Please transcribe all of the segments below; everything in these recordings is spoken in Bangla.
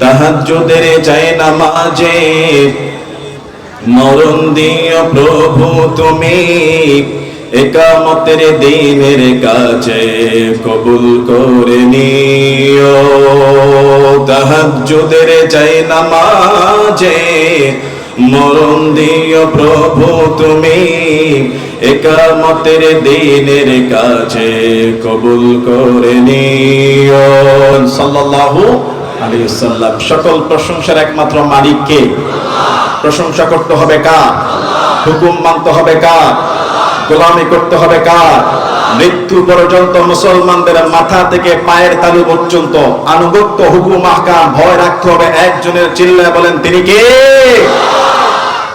তাহাজ্জুদের চাই নামাজে। মরণ দিও প্রভু তুমি, একামতের দিনের কাছে কবুল করে নিও। তাহাজ্জুদের চাই নামাজে মরণ দিও প্রভু তুমি, একামতের দিনের কাছে কবুল করে নিও। সাল্লাল্লাহু সকল প্রশংসার একমাত্র মালিক কে? প্রশংসা করতে হবে কার? হুকুম মানতে হবে কার? গোলামি করতে হবে কার? মৃত্যু পর্যন্ত মুসলমানদের মাথা থেকে পায়ের তালু পর্যন্ত আনুগত্য, হুকুম, আহকাম ভয় রাখতে হবে। একজনের চিল্লায় বলেন, তিনি কে?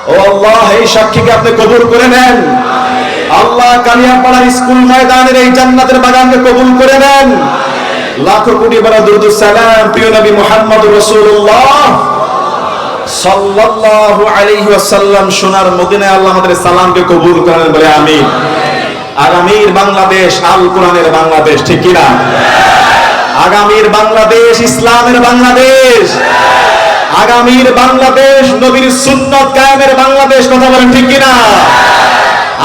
ও আল্লাহ, এই সাক্ষীকে আপনি কবুল করে নেন। আল্লাহ কালিয়াপাড়া স্কুল ময়দানের এই জান্নাতের বাগানকে কবুল করে নেন। লাখো কোটি বড় দুরুদ সালাম, প্রিয় নবী মুহাম্মদ রাসূলুল্লাহ সাল্লাল্লাহু আলাইহি ওয়াসাল্লাম সোনার মদিনায় আল্লাহ আমাদের সালামকে কবুল করেন বলে আমিন। আগামীর বাংলাদেশ, আল কোরআনের বাংলাদেশ, ঠিক কি না? আগামীর বাংলাদেশ, ইসলামের বাংলাদেশ। আগামীর বাংলাদেশ, নবীর সুন্নত কায়েমের বাংলাদেশ, কথা বলেন ঠিক কি না?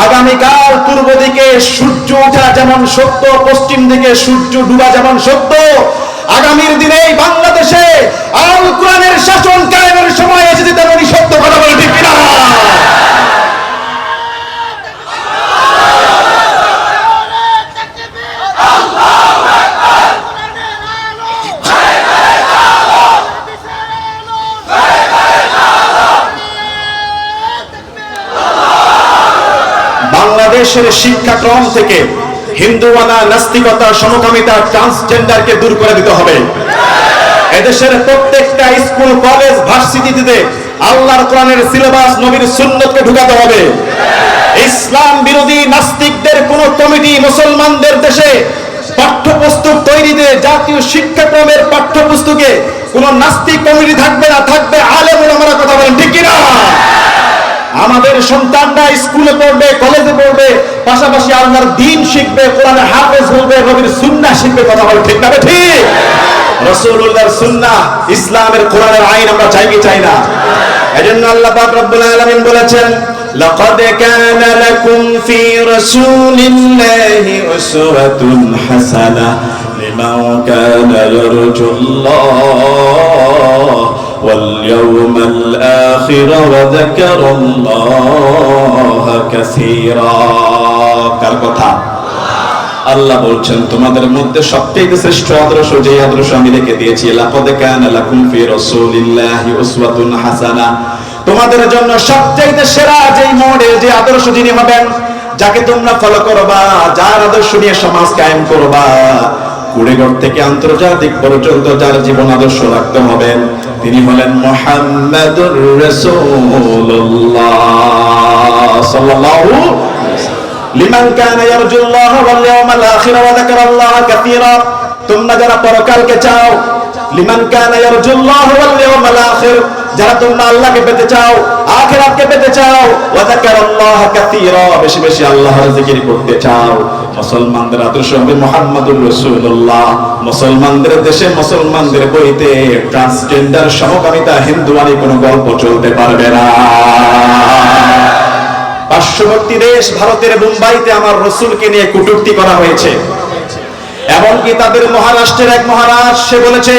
আগামীকাল পূর্ব দিকে সূর্য ওঠা যেমন সত্য, পশ্চিম দিকে সূর্য ডুবা যেমন সত্য, আগামীর দিনে বাংলাদেশে আল কোরআনের শাসন কায়েমের সময় এসেছে তেমনই সত্য কথা বলে ঠিক কিনা? বাংলাদেশের শিক্ষাক্রম থেকে হিন্দুয়ানা নাস্তিকতা, সমকামিতা ট্রান্সজেন্ডারকে দূর করে দিতে হবে। এদেশের প্রত্যেকটা স্কুল, কলেজ, ভার্সিটিতে আল্লাহর কোরআনের সিলেবাস নবীর সুন্নতকে ঢুকাতে হবে। ইসলাম বিরোধী নাস্তিকদের কোন কমিটি মুসলমানদের দেশে পাঠ্যপুস্তক তৈরিতে, জাতীয় শিক্ষাক্রমের পাঠ্যপুস্তকে কোন নাস্তিক কমিটি থাকবে না, থাকবে আলেম আমরা কথা বলেন, ঠিক কিনা? আমাদের সন্তানরা স্কুলে পড়বে কলেজে পড়বে পাশাপাশি আল্লাহর দিন শিখবে কোরআনে হাফেজ হবে নবীর সুন্নাহ শিখবে কথা বলে ঠিক না ঠিক রাসূলুল্লাহর সুন্নাহ ইসলামের কোরআনের আইন আমরা চাই কি চাই না এজন্য আল্লাহ পাক রব্বুল আলামিন বলেছেন لقد كان لكم في رسول الله أسوة حسنة لمن كان يرجو الله واليوم الآخر وذكر الله كثيرا কার কথা আল্লাহ বলছেন তোমাদের মধ্যে সবচেয়ে শ্রেষ্ঠ আদর্শ যে আদর্শ আমি রেখে দিয়েছি লাকাদ কানা লাকুম ফি রাসূলিল্লাহি উসওয়াতুন হাসানা তোমাদের জন্য সবচেয়ে সেরা যেই মডেল যে আদর্শ যিনি হবেন যাকে তোমরা ফলো করবা যার আদর্শ নিয়ে সমাজ কায়েম করবা কুড়েগড় থেকে আন্তর্জাতিক পর্যন্ত যার জীবন আদর্শ রাখতে হবেন তিনি হলেন মোহাম্মদুর রাসূলুল্লাহ সাল্লাল্লাহু লিমান কানা ইয়ারজুল্লাহ ওয়াল ইয়াওমাল আখির ওয়া যাকারাল্লাহ কাসীরা। তোমরা যারা পরকালকে চাও, লিমান কানা ইয়ারজুল্লাহ ওয়াল ইয়াওমাল আখির, যারা তোমরা আল্লাহকে পেতে চাও পেতে চাও। কাসীরা। বেশি বেশি আল্লাহর জিকির করতে চাও। মুসলমানদের আদর্শ হবে রাসূলুল্লাহ। মুসলমানদের দেশে মুসলমানদের বইতে ট্রান্সজেন্ডার সমকামিতা হিন্দুয়ানি কোনো গল্প চলতে পারবে না। পার্শ্ববর্তী দেশ ভারতের মুম্বাইতে আমার রসুলকে নিয়ে কটূক্তি করা হয়েছে। এমনকি তাদের মহারাষ্ট্রের এক মহারাজ, সে বলেছে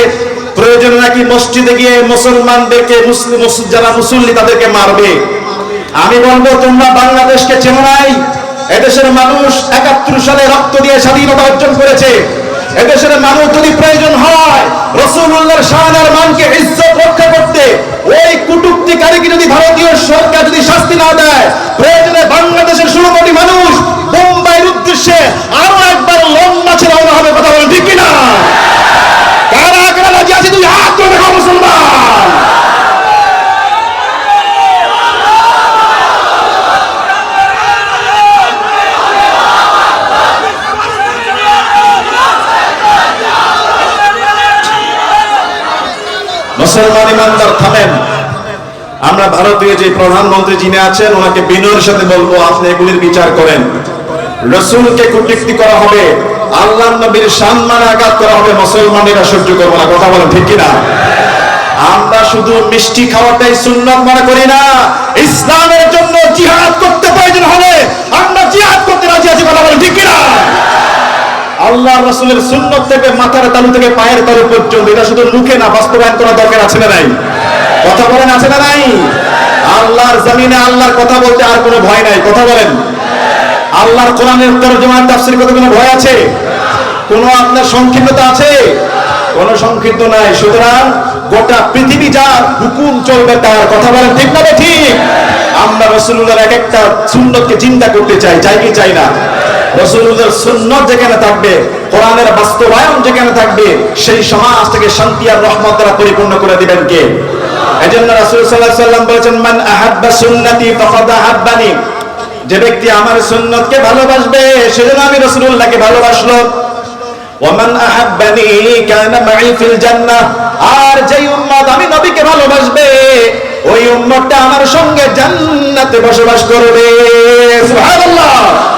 প্রয়োজন নাকি মসজিদে গিয়ে মুসলমানদেরকে মুসলিম যারা মুসল্লি তাদেরকে মারবে? আমি বলব, তোমরা বাংলাদেশকে চেনো নাই। এদেশের মানুষ একাত্তর সালে রক্ত দিয়ে স্বাধীনতা অর্জন করেছে। এদেশের মানুষ যদি প্রয়োজন হয় রসুল্লাহর শাহানার মানকে ইজ্জত রক্ষা করতে ওই কুটুক্তিকারীকে যদি ভারতীয় সরকার যদি শাস্তি না দেয় প্রয়োজনে বাংলাদেশের ষোলো কোটি মানুষ মুম্বাইয়ের উদ্দেশ্যে আরও একবার লম্বা ছেড়ে রওনা হবে কথা বলেন ঠিক কিনা কারা কারা রাজি আছে তুই হাত তুলে দেখো মুসলমান মুসলমান ইমানদার থামেন। আমরা ভারতীয় যে প্রধানমন্ত্রী যিনি আছেন, ওনাকে বিনয়ের সাথে বলব, আপনি এগুলির বিচার করেন। রসুলকে কটূক্তি করা হবে আল্লাহ নবীর সম্মান আঘাত করা হবে, মুসলমানেরা সহ্য করব না। কথা বলেন ঠিক কিনা? আমরা শুধু মিষ্টি খাওয়াটাই সুন্নত মনে করি না, ইসলামের জন্য জিহাদ করতে প্রয়োজন হলে আমরা জিহাদ করতে রাজি আছি, কথা বলেন ঠিক কিনা? আল্লাহ রসুলের সুন্নত থেকে মাথার তালু থেকে পায়ের তালু পর্যন্ত, এটা শুধু মুখে না, বাস্তবায়ন করা দরকার আছে না নাই? কথা বলেন আছে না নাই? আল্লাহর জমিনে আল্লাহর কথা বলতে আর কোনো ভয় নাই। কথা বলেন। আল্লাহর কোরআনের তরজমার তাফসীর করতে কোনো ভয় আছে? কোনো আপনার সংক্ষিপ্ততা আছে? কোনো সংক্ষিপ্ত নাই। সুতরাং গোটা পৃথিবী যার হুকুম চলবে তার কথা বলেন, ঠিক না ঠিক? আমরা রসুল্লাহর এক একটা সুন্নতকে চিন্তা করতে চাই চাই কি চাই না? রসুল্লাহর সুন্নত যেখানে থাকবে, কোরআনের বাস্তবায়ন যেখানে থাকবে, সেই সমাজ থেকে শান্তি আর রহমত দ্বারা পরিপূর্ণ করে দিবেন কে? এজন্য রাসূল সাল্লাল্লাহু আলাইহি সাল্লাম বলেছেন, মান আহাব্বা সুন্নতি ফাকাদ যে ব্যক্তি আমার সুন্নতকে ভালোবাসবে, সেজন্য আমি রাসূলুল্লাহকে ভালোবাসলো। আর যেই উম্মত আমি নবীকে ভালোবাসবে, ওই উম্মতটা আমার সঙ্গে জান্নাতে বসবাস করবে। সুবহানাল্লাহ!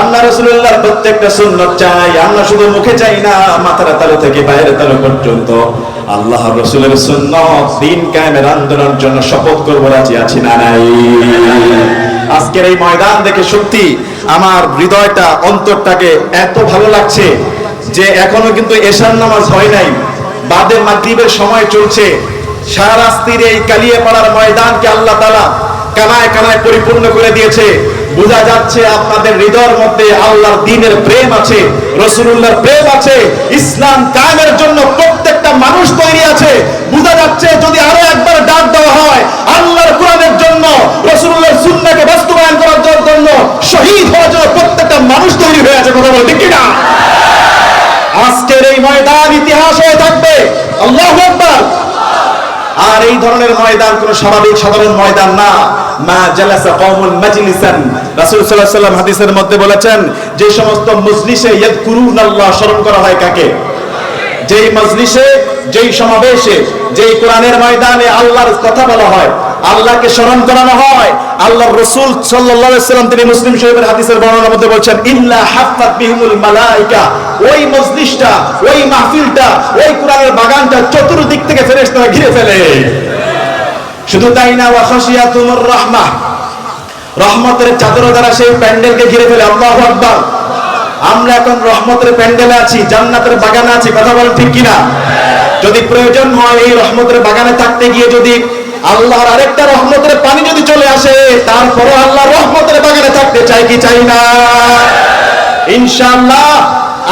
আমরা রাসূলুল্লাহর প্রত্যেকটা সুন্নত চাই আমরা শুধু মুখে চাই না, মাথার তালু থেকে পায়ের তালু পর্যন্ত। আল্লাহ রাসূলের সুন্নত দিন কায়েমের আন্দোলনের জন্য শপথ করব, রাজি আছি না নাই? আজকের এই ময়দান দেখে সত্যি আমার হৃদয়টা, অন্তরটাকে এত ভালো লাগছে যে এখনও কিন্তু এশার নামাজ হয় নাই। বাদে মাগরিবের সময় চলছে। সারা রাস্তির এই কালিয়ে পাড়ার ময়দানকে আল্লাহ তালা কানায় কানায় পরিপূর্ণ করে দিয়েছে। বোঝা যাচ্ছে আপনাদের হৃদয়ের মধ্যে আল্লাহর দিনের প্রেম আছে রসুল্লাহর প্রেম আছে, ইসলাম কায়েমের জন্য প্রত্যেকটা মানুষ তৈরি আছে। বোঝা যাচ্ছে যদি আরও একবার ডাক দেওয়া হয়, আল্লাহর কোরআনের জন্য রসুল্লাহর সুন্নাহকে বাস্তবায়ন করার জন্য শহীদ হওয়ার জন্য প্রত্যেকটা মানুষ তৈরি হয়ে আছে, কথা বলে ঠিক কিনা? আজকের এই ময়দান ইতিহাস হয়ে থাকবে। আল্লাহ আকবার। আর এই ধরনের ময়দান কোন স্বাভাবিক সাধারণ ময়দান না। মা জালাসা কওমুল মাজলিসান। রাসূল সাল্লাল্লাহু আলাইহি ওয়াসাল্লাম হাদিসের মধ্যে বলেছেন, যে সমস্ত মজলিসে ইয়াযকুরুনাল্লাহ স্মরণ করা হয় কাকে? যেই মজলিসে, যেই সমাবেশে, যেই কোরআনের ময়দানে আল্লাহর কথা বলা হয়, আল্লাহকে স্মরণ করানো হয় আল্লাহর রাসূল ওয়াসাল্লাম, তিনি মুসলিম শরীফের হাদিসের বর্ণনার মধ্যে বলছেন ইল্লা হাফাত বিহিমুল মালাইকা ওই মজলিসটা, ওই মাহফিলটা, ওই কোরআনের বাগানটা চতুর্দিক থেকে ফেরেশতারা ঘিরে ফেলে। শুধু তাই না, ওয়া খাশিয়াতুমুর রাহমাহ রহমতের চাদর দ্বারা সেই প্যান্ডেলকে ঘিরে ফেলে। আল্লাহু আকবার। আমরা এখন রহমতের প্যান্ডেলে আছি, জান্নাতের বাগানে আছি, কথা বলেন ঠিক কিনা? যদি প্রয়োজন হয়, এই রহমতের বাগানে থাকতে গিয়ে যদি আল্লাহর আরেকটা রহমতের পানি যদি চলে আসে, তারপরও আল্লাহর রহমতের বাগানে থাকতে চাই কি চাই না? ইনশাআল্লাহ,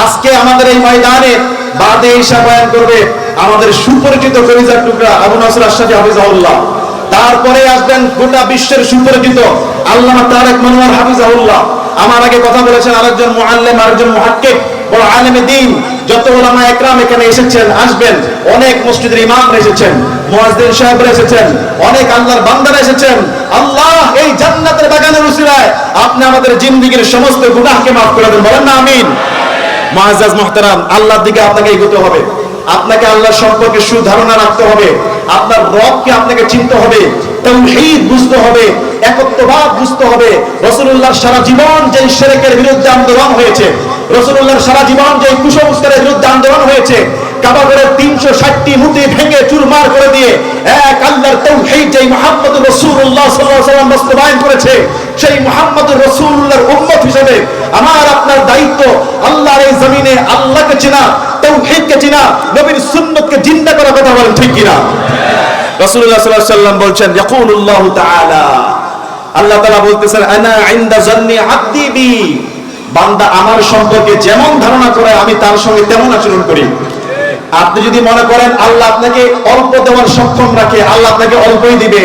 আজকে আমাদের এই ময়দানে বাদে ঈশা বয়ান করবে আমাদের সুপরিচিত কলিজার টুকরা আবু নসর আশরাফি হাফিজাহুল্লাহ। তারপরে আসবেন গোটা বিশ্বের সুপরিচিত আল্লামা তারেক মনোয়ার হাফিজাহুল্লাহ। আমার আগে কথা বলেছেন আরেকজন মুআল্লিম, আরেকজন মুহাক্কিক। বড় আলেমে দিন, যত ওলামা একরাম এখানে এসেছেন, আসবেন। অনেক মসজিদের এসেছেন সাহেবরা এসেছেন, অনেক আল্লাহর বান্দারা এসেছেন। আল্লাহ এই জান্নাতের বাগানের আপনি আমাদের জিন্দেগীর সমস্ত মাফ করে দেন। বলেন না, আমিন। আল্লাহর দিকে আপনাকে এগোতে হবে। আপনাকে আল্লাহ সম্পর্কে সুধারণা রাখতে হবে। আপনার রবকে আপনাকে চিনতে হবে। বুঝতে হবে। একত্ববাদ বুঝতে হবে। সারা জীবন যে শিরকের বিরুদ্ধে আন্দোলন হয়েছে রাসূলুল্লাহর সারা জীবন যে কুসংস্কারের বিরুদ্ধে আন্দোলন হয়েছে কাবাগরের 360টি মূর্তি ভেঙে চুরমার করে দিয়ে এক আল্লাহর তাওহীদ যেই মুহাম্মদুর রাসূলুল্লাহ সাল্লাল্লাহু বাস্তবায়ন করেছে, সেই মুহাম্মদুর রাসূলুল্লাহর উম্মত হিসেবে আমার, আপনার দায়িত্ব আল্লাহর এই জমিনে আল্লাহকে চেনা তাওহীদকে চেনা, নবীর সুন্নতকে জিন্দা করার কথা বলেন ঠিক আল্লাহ তাআলা বলতেছেন বান্দা আমার সম্পর্কে যেমন ধারণা করে, আমি তার সঙ্গে তেমন আচরণ করি। আপনি যদি মনে করেন, আল্লাহ আপনাকে অল্প দেওয়ার সক্ষম রাখে, আল্লাহ আপনাকে অল্পই দিবে।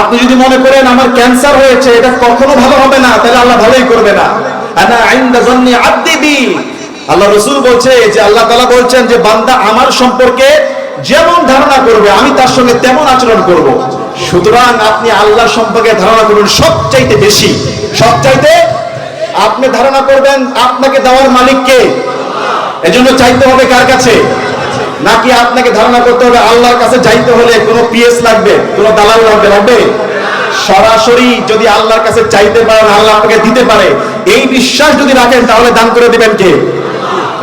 আপনি যদি মনে করেন, আমার ক্যান্সার হয়েছে, এটা কখনো ভালো হবে না, তাহলে আল্লাহ ভালোই করবে না। আল্লাহ রসুল বলছে যে, আল্লাহ তাআলা বলছেন যে, বান্দা আমার সম্পর্কে যেমন ধারণা করবে, আমি তার সঙ্গে তেমন আচরণ করব। সুতরাং আপনি আল্লাহ সম্পর্কে ধারণা করুন সবচাইতে বেশি। সবচাইতে আপনি ধারণা করবেন আপনাকে দেওয়ার মালিককে এজন্য চাইতে হবে কার কাছে? নাকি আপনাকে ধারণা করতে হবে আল্লাহর কাছে যাইতে হলে কোনো পিএস লাগবে, কোনো দালাল লাগবে লাগবে? সরাসরি যদি আল্লাহর কাছে চাইতে পারেন, আল্লাহ আপনাকে দিতে পারে। এই বিশ্বাস যদি রাখেন, তাহলে দান করে দিবেন কে?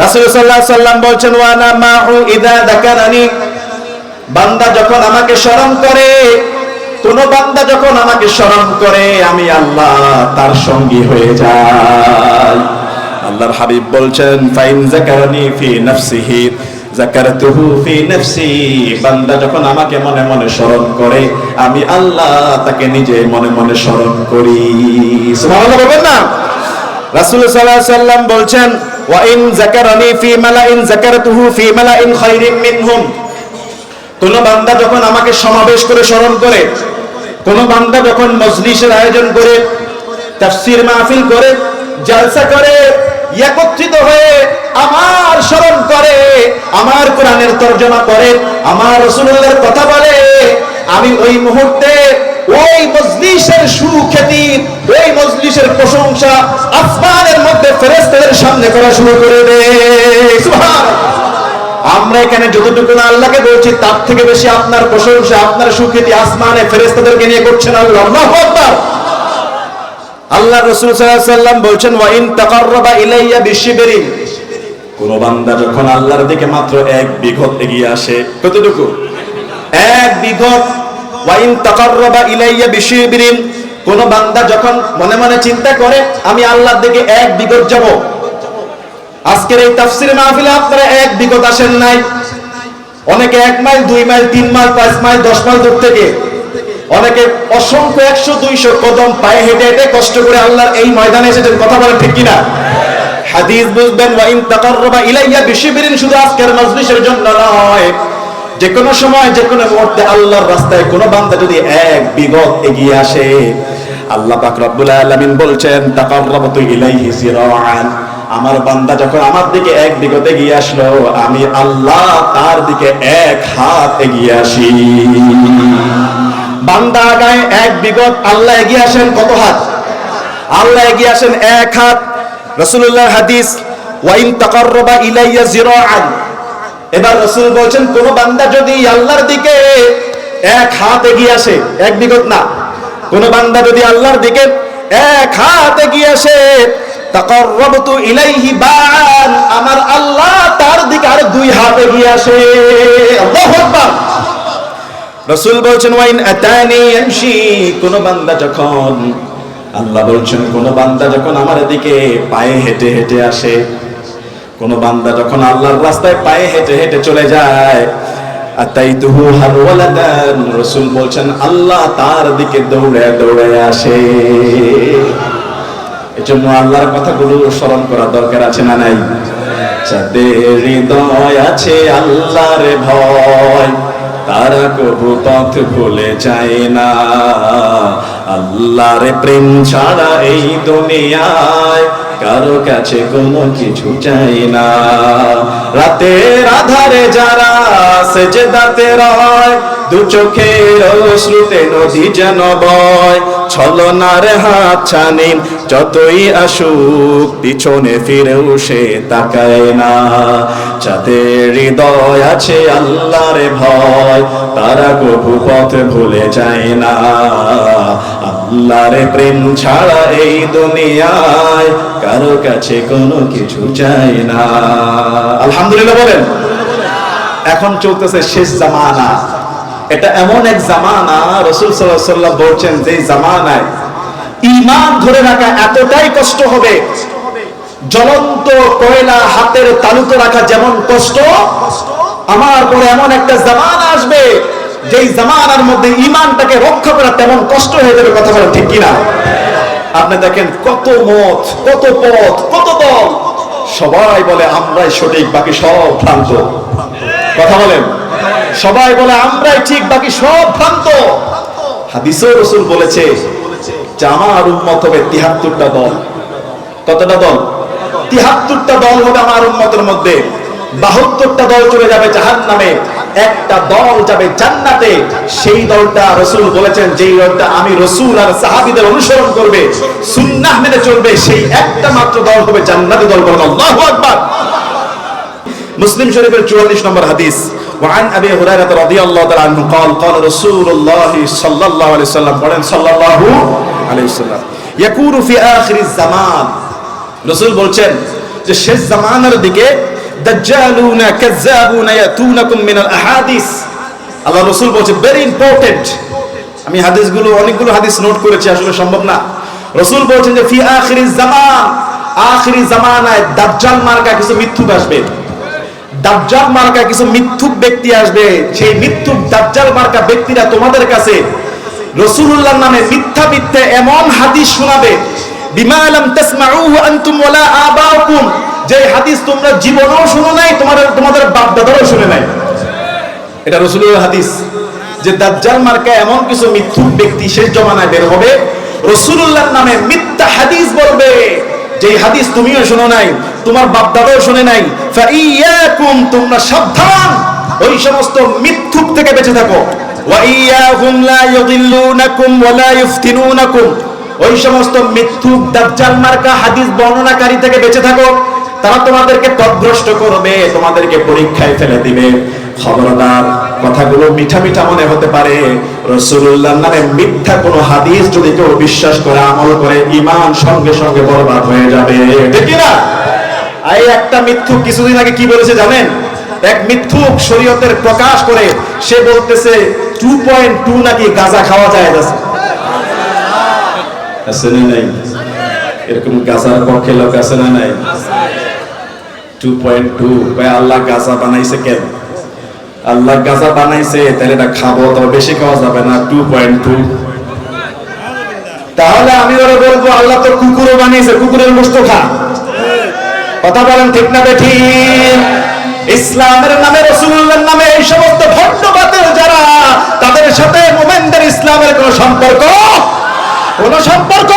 রাসূল সাল্লাল্লাহু আলাইহি সাল্লাম বলছেন ওয়ানা মাহু ইদা যাকারানি বান্দা যখন আমাকে স্মরণ করে কোন বান্দা যখন আমাকে স্মরণ করে, আমি আল্লাহ তার সঙ্গী হয়ে যাই। আল্লাহর হাবিব বলছেন, ফাইন জাকারানি ফি নাফসিহি জাকারতুহু ফি নাফসি। বান্দা যখন আমাকে মনে মনে স্মরণ করে, আমি আল্লাহ তাকে নিজে মনে মনে স্মরণ করি। সুবহানাল্লাহ বলবেন না? রাসূল সাল্লাল্লাহু আলাইহি সাল্লাম বলছেন, ওয়া ইন জাকারানি ফি মালাইন জাকারতুহু ফি মালাইন খায়রিন মিনহুম। কোন বান্দা যখন আমাকে সমাবেশ করে স্মরণ করে কোন বান্দা যখন মজলিসের আয়োজন করে, তাফসীর মাহফিল করে, জলসা করে, একত্রিত হয়ে আমার স্মরণ করে, আমার কোরআনের তর্জমা করে, আমার রাসূলুল্লাহর কথা বলে, আমি ওই মুহূর্তে ওই মজলিসের সুখ্যাতি, ওই মজলিসের প্রশংসা আসমানের মধ্যে ফেরেশতাদের সামনে করা শুরু করে দেয়। আমরা এখানে যতটুকু না আল্লাহকে বলছি, তার থেকে বেশি আপনার প্রশংসা, আপনার সুখ্যাতি আসমানে ফেরেশতাদেরকে নিয়ে করছেন আল্লাহ। আল্লাহু রাসূল সাল্লাম বলছেন ওয়া ইন তাকাররাবা ইলাইয়া বিশিবরিন। কোন বান্দা যখন আল্লাহর দিকে মাত্র এক বিঘত এগিয়ে আসে, কতটুকু? এক বিঘত। ওয়া ইন তাকাররাবা ইলাইয়া বিশিবরিন। কোন বান্দা যখন মনে মনে চিন্তা করে, আমি আল্লাহর দিকে এক বিঘত যাব। আজকের এই তাফসির মাহফিলে আপনারা এক বিগত আসেন নাই। অনেকে এক মাইল, দুই মাইল, তিন মাইল, পাঁচ মাইল, দশ মাইল দূর থেকে। অনেকে অসংখ্য একশো, দুইশো কদম পায়ে হেঁটে হেঁটে কষ্ট করে আল্লাহর এই ময়দানে এসেছেন। কথা বলেন ঠিক কিনা? হাদিস বুঝবেন ওয়া ইন তাকাররাবা ইলাইয়া বিশিবরিন, শুধু আজকের মজলিসের জন্য নয়। যে কোনো সময়, যে কোনো মুহূর্তে আল্লাহর রাস্তায় কোনো বান্দা যদি এক বিগত এগিয়ে আসে, আল্লাহ পাক রব্বুল আলামিন বলছেন, তাকাররাবতু ইলাইহি সিরাআন। আমার বান্দা যখন আমার দিকে এক বিগত এগিয়ে আসলো, আমি আল্লাহ তার দিকে এক হাত এগিয়ে আসি। বান্দা আগায় এক বিগত আল্লাহ এগিয়ে আসেন কত হাত? আল্লাহ এগিয়ে আসেন এক হাত। রাসূলুল্লাহ হাদিস, ওয়াইন তাকাররাবা ইলাইয়া জিরাআন এবার রাসূল বলছেন, কোন বান্দা যদি আল্লাহর দিকে এক হাত এগিয়ে আসে, এক বিগত না, কোন বান্দা যদি আল্লাহর দিকে এক হাত এগিয়ে আসে তাকাররাবতু ইলাইহি বান আমার আল্লাহ তার দিকে আর দুই হাত এগিয়ে আসে। আল্লাহু আকবার। রসুল বলছেন, ওয়াইন আতানি ইয়ামশি? কোন বান্দা যখন আল্লাহ বলছেন, কোন বান্দা যখন আমার দিকে পায়ে হেঁটে হেঁটে আসে, কোন বান্দা যখন আল্লাহর রাস্তায় পায়ে হেঁটে হেঁটে চলে যায় আর তাই আতাইতুহু হারওয়ালাদান রাসূল বলছেন, আল্লাহ তার দিকে দৌড়ে দৌড়ে আসে। এজন্য আল্লাহর কথাগুলো স্মরণ করা দরকার আছে না নাই? হৃদয় আছে আল্লাহর ভয়, তারা কবু পথ ভুলে যায় না। আল্লাহর প্রেম ছাড়া এই দুনিয়ায় কারও কাছে কোনো কিছু চাই না। রাতের আধারে যারা সেজদাতে রয়, দু চোখের শ্রুতে নদী যেন বয়। ছলনার হাত ছানিন, যতই আসুক, পিছনে ফিরেও সে তাকায় না। যাদের হৃদয় আছে আল্লাহর ভয়, তারা কবু পথ ভুলে যায় না। আল্লাহর প্রেম ছাড়া এই দুনিয়ায় কারও কাছে কোনো কিছু চাই না। আলহামদুলিল্লাহ বলেন। এখন চলতেছে শেষ জামানা। এটা এমন এক জামানা, রসুল সাল্লাহ বলছেন যে জামানায় ইমান ধরে রাখা এতটাই কষ্ট হবে, জ্বলন্ত কয়লা হাতের তালুতে রাখা যেমন কষ্ট, আমার পরে এমন একটা জামানা আসবে যেই জামানার মধ্যে ইমানটাকে রক্ষা করা তেমন কষ্ট হয়ে যাবে কথা বলা ঠিক কিনা? আপনি দেখেন কত মত, কত পথ, কত দল। সবাই বলে, আমরাই সঠিক, বাকি সব ভ্রান্ত। কথা বলেন। সবাই বলে, আমরাই ঠিক, বাকি সব ভ্রান্ত। হাদিসও রসুল বলেছে যে, আমার উন্মত হবে তিহাত্তরটা দল। কতটা দল? তিহাত্তরটা দল হবে আমার উন্মতের মধ্যে। বাহাত্তরটা দল চলে যাবে জাহান নামে একটা দল যাবে জান্নাতে সেই দলটা রসুল বলেছেন যেই দলটা আমি রসুল আর সাহাবিদের অনুসরণ করবে সুন্নাহ মেনে চলবে সেই একটা মাত্র দল হবে জান্নাতি দল বলেন আল্লাহু আকবার মুসলিম শরীফের 44 নম্বর হাদিস وعن ابي هريره رضي الله تعالى عنه قال قال رسول الله صلى الله عليه وسلم বলেন صلى الله عليه وسلم يكون في اخر الزمان রাসূল বলছেন যে শেষ জামানার দিকে দাজ্জালুনা কাযাবুনা ইয়াতুনাকুম মিনাল আহাদিস। আল্লাহ রসুল বলছে ভেরি ইম্পর্টেন্ট আমি হাদিসগুলো, অনেকগুলো হাদিস নোট করেছি, আসলে সম্ভব না। রসুল বলছেন যে, ফি আখিরি জামান আখিরি জামানায় দাজ্জাল মার্কা কিছু মিথ্যুক আসবে। দাজ্জাল মার্কা কিছু মিথ্যুক ব্যক্তি আসবে। সেই মিথ্যুক দাজ্জাল মার্কা ব্যক্তিরা তোমাদের কাছে রসুলুল্লাহর নামে মিথ্যা মিথ্যে এমন হাদিস শোনাবে, বিমা লাম তাসমাউহু আনতুম ওয়ালা আবাউকুম যে হাদিস তোমরা জীবনেও শুনো নাই, তোমাদের তোমাদের বাপ দাদারও শুনে নাই। এটা রসুলের হাদিস। যে দাজ্জাল মার্কা এমন কিছু মিথ্যুক ব্যক্তি শেষ জমানায় বের হবে, রসুলুল্লাহর নামে মিথ্যা হাদিস বলবে যে হাদিস তুমিও শোনো নাই, তোমার বাপ দাদাও শুনে নাই। ফাইয়াকুম, তোমরা সাবধান, ওই সমস্ত মিথ্যুক থেকে বেঁচে থাকো। ওয়াইয়াহুম লা ইউদিল্লুনাকুম ওয়া লা ইফতিনুনাকুম ওই সমস্ত মিথ্যুক দাজ্জাল মার্কা হাদিস বর্ণনাকারী থেকে বেঁচে থাকো। তারা তোমাদেরকে পথভ্রষ্ট করবে, তোমাদেরকে পরীক্ষায় ফেলে দিবে। খবরদার, কথাগুলো মিঠা মিঠা মনে হতে পারে। রসুল্লাহ নামে মিথ্যা কোনো হাদিস যদি কেউ বিশ্বাস করে, আমল করে ইমান সঙ্গে সঙ্গে বরবাদ হয়ে যাবে। ঠিক না এই একটা মিথ্যুক কিছুদিন আগে কি বলেছে জানেন? এক মিথ্যুক শরীয়তের প্রকাশ করে সে বলতেছে, টু পয়েন্ট টু নাকি গাঁজা খাওয়া যায় নাই? এরকম গাঁজার পক্ষে লোক আছে না নাই? টু পয়েন্ট আল্লাহ গাঁজা বানাইছে কেন? আল্লাহ গাঁজা বানাইছে, তাহলে এটা খাব তবে বেশি খাওয়া যাবে না টু পয়েন্ট টু তাহলে আমি ওরা বলব, আল্লাহ তো কুকুরও বানিয়েছে, কুকুরের গোস্ত খা। কথা বলেন ঠিক না ঠিক ইসলামের নামে রসুল্লাহর নামে এই সমস্ত ভণ্ডবাদের যারা, তাদের সাথে মোমেনদের ইসলামের কোন সম্পর্ক? কোন সম্পর্ক?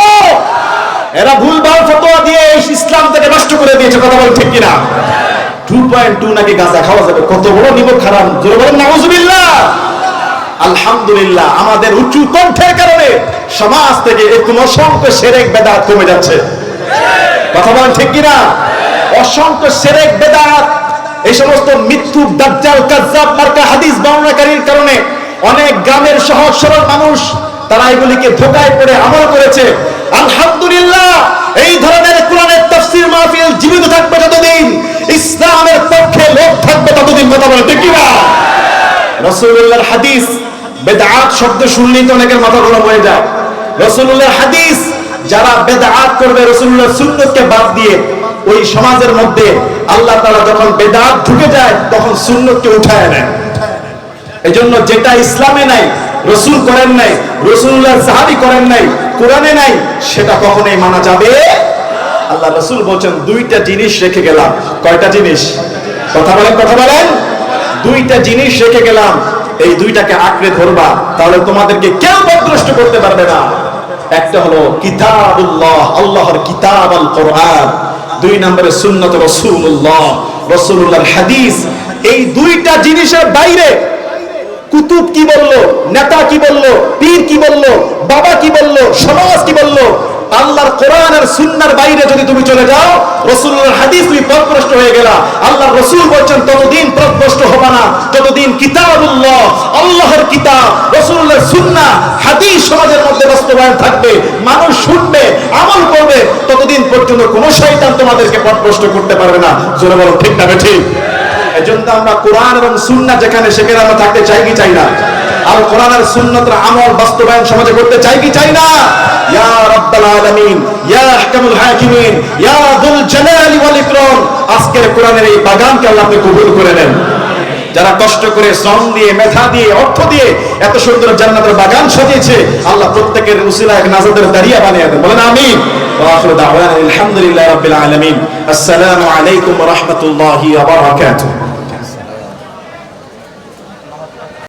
এরা ভুলভাল ফতোয়া দিয়ে এই ইসলাম থেকে নষ্ট করে দিয়েছে, কথা বলেন ঠিক কিনা? টু পয়েন্ট টু নাকি গাঁজা, খাওয়া যাবে। কত বড় নিব খারাপ। জোরে বলেন, নাউজুবিল্লাহ। আলহামদুলিল্লাহ, আমাদের উঁচু কণ্ঠের কারণে সমাজ থেকে এরকম অসংখ্য সেরেক বেদাত কমে যাচ্ছে। কথা বলেন ঠিক কিনা? অসংখ্য সেরেক বেদাত, এই সমস্ত মৃত্যু দাজ্জাল, কাজ্জাব, মার্কা হাদিস বর্ণনাকারীর কারণে অনেক গ্রামের সহজ সরল মানুষ তারা এগুলিকে ধোকায় পড়ে আমল করেছে। আলহামদুলিল্লাহ, এই ধরনের কোরআনের তাফসীর মাহফিল জীবিত থাকবে যতদিন, ইসলামের পক্ষে লোক থাকবে ততদিন, কথা বলে ঠিক কিনা? রসুল্লাহর হাদিস, বেদাত শব্দ শুনলেই তো অনেকের মাথা গরম হয়ে যায়। রসুল্লাহর হাদিস, যারা বেদাত করবে রসুল্লাহর সুন্নতকে বাদ দিয়ে ওই সমাজের মধ্যে আল্লাহ তাআলা যখন বেদাত ঢুকে যায়, তখন সুন্নতকে উঠায় নেয়। এই জন্য যেটা ইসলামে নাই, রসুল করেন নাই রসুল্লাহ সাহাবি করেন নাই কোরআনে নাই, সেটা কখনোই মানা যাবে আল্লাহ রসুল বলছেন, দুইটা জিনিস রেখে গেলাম। কয়টা জিনিস? কথা বলেন কথা বলেন। দুইটা জিনিস রেখে গেলাম। এই দুইটাকে আঁকড়ে ধরবা, তাহলে তোমাদেরকে কেউ বদদ্রষ্ট করতে পারবে না। একটা হলো কিতাবুল্লাহ, আল্লাহর কিতাব আল কোরআন। দুই নম্বরে সুন্নত রসুল্লাহ রসুল্লাহর হাদিস। এই দুইটা জিনিসের বাইরে কুতুব কি বলল, নেতা কি বলল, পীর কি বলল বাবা কি বলল? সমাজ কি বলল? আল্লাহর কোরআন আর সুন্নার বাইরে যদি তুমি চলে যাও রসুল্লাহর হাদিস তুমি পথভ্রষ্ট হয়ে গেলা। আল্লাহ রসুল বলছেন, ততদিন পথভ্রষ্ট হবে না। ততদিন কিতাবুল্লাহ, আল্লাহর কিতাব রসুল্লাহর সুন্না, হাদিস সমাজের মধ্যে বাস্তবায়ন থাকবে। মানুষ শুনবে, আমল করবে। ততদিন পর্যন্ত কোন শয়তান তোমাদেরকে পথভ্রষ্ট করতে পারবে না। জোরে বলো, ঠিক না ঠিক এজন্য আমরা কোরআন এবং সুন্নাহ যেখানে সেখানে আমরা থাকতে চাই কি চাই না? আর কোরআন আর সুন্নাতের আমল বাস্তবায়ন সমাজে করতে চাই কি চাই না ইয়া রাব্বাল আলামিন ইয়া আহকামুল হাকিমিন ইয়া যুল জালালি ওয়াল ইকরাম আজকের কোরআনের এই বাগানকে আল্লাহ আপনি কবুল করে নেন যারা কষ্ট করে শ্রম দিয়ে মেধা দিয়ে অর্থ দিয়ে এত সুন্দর জান্নাতের বাগান সাজিয়েছে আল্লাহ প্রত্যেকের উসিলা এক নাজাদের দাঁড়িয়ে বানিয়ে দেন বলেন আমিন واخر دعوانا الحمد لله رب العالمين السلام عليكم ورحمه الله وبركاته